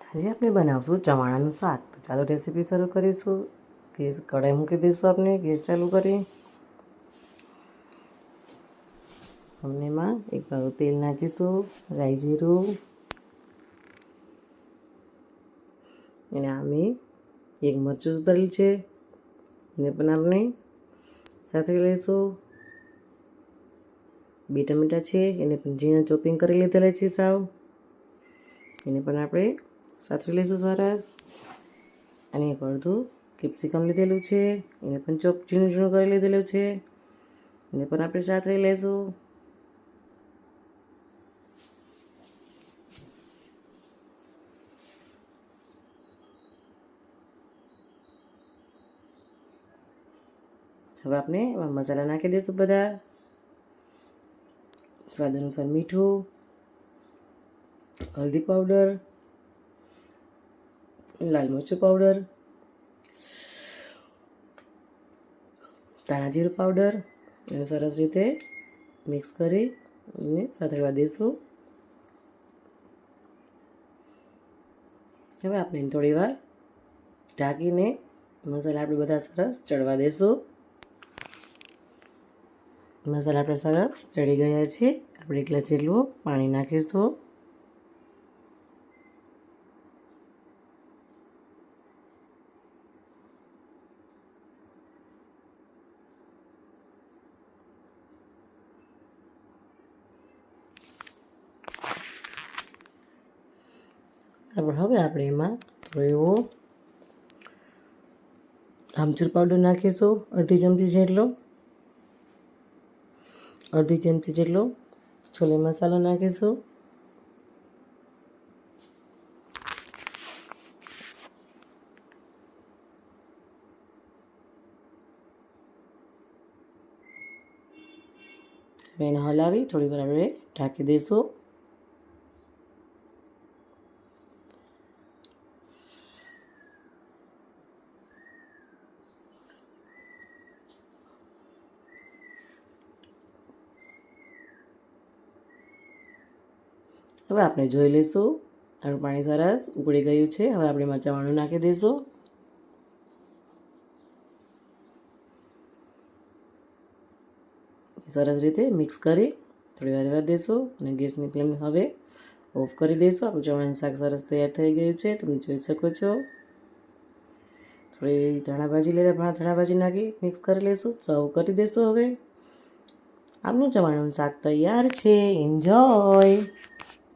આજે આપણે બનાવશું ચવાણાનું શાક. તો ચાલો રેસીપી શરૂ કરીશું. ગેસ કઢાઈ મૂકી દઈશું આપણે. ગેસ ચાલુ કરી અમને એમાં એક બાજુ તેલ નાખીશું, રાઈ જીરું. અને અમે એક મરચું સુધારેલું છે. એને પણ આપણે સાથે લઈશું. બે ટમેટા છે. એને પણ ઝીણા ચોપિંગ કરી લીધેલા છે સાવ. એને પણ આપણે સાથે લઈશું સરસ. અને એક અડધું કેપ્સિકમ લીધેલું છે. એને પણ ચોપ ઝીણું ઝીણું કરી લીધેલું છે. એને પણ આપણે સાથે લઈશું હવે આપણે એમાં મસાલા નાખી દઈશું બધા. સ્વાદ અનુસાર મીઠું, હલ્દી પાવડર લાલ મરચું પાવડર ધાણા જીરું પાવડર એને સરસ રીતે મિક્સ કરી એને સાતળવા દઈશું હવે આપણે એને થોડી વાર ઢાંકીને મસાલા આપણે બધા સરસ ચડવા દઈશું મસાલા આપણે સરસ ચડી ગયા છે આપણે એક ગ્લાસ જેટલું પાણી નાખીશું. આપણે હવે આપણે એમાં થોડો એવો આમચૂર પાવડર નાખીશું, અડધી ચમચી જેટલો, અડધી ચમચી જેટલો છોલે મસાલો નાખીશું. એને હલાવી થોડી વાર આપણે ઢાંકી દઈશું. હવે આપણે જોઈ લઈશું. આપણું પાણી સરસ ઉકળી ગયું છે. હવે આપણે એમાં ચવાણું નાખી દઈશું. સરસ રીતે મિક્સ કરી થોડી વાર વાર દઈશું અને ગેસની ફ્લેમ હવે ઓફ કરી દઈશું. આપણું ચવાણું શાક સરસ તૈયાર થઈ ગયું છે. તમે જોઈ શકો છો. થોડી ધાણા ભાજી લઈને ધાણા ભાજી નાખી મિક્સ કરી લઈશું. સર્વ કરી દઈશું હવે. આપનું ચવાણું શાક તૈયાર છે. એન્જોય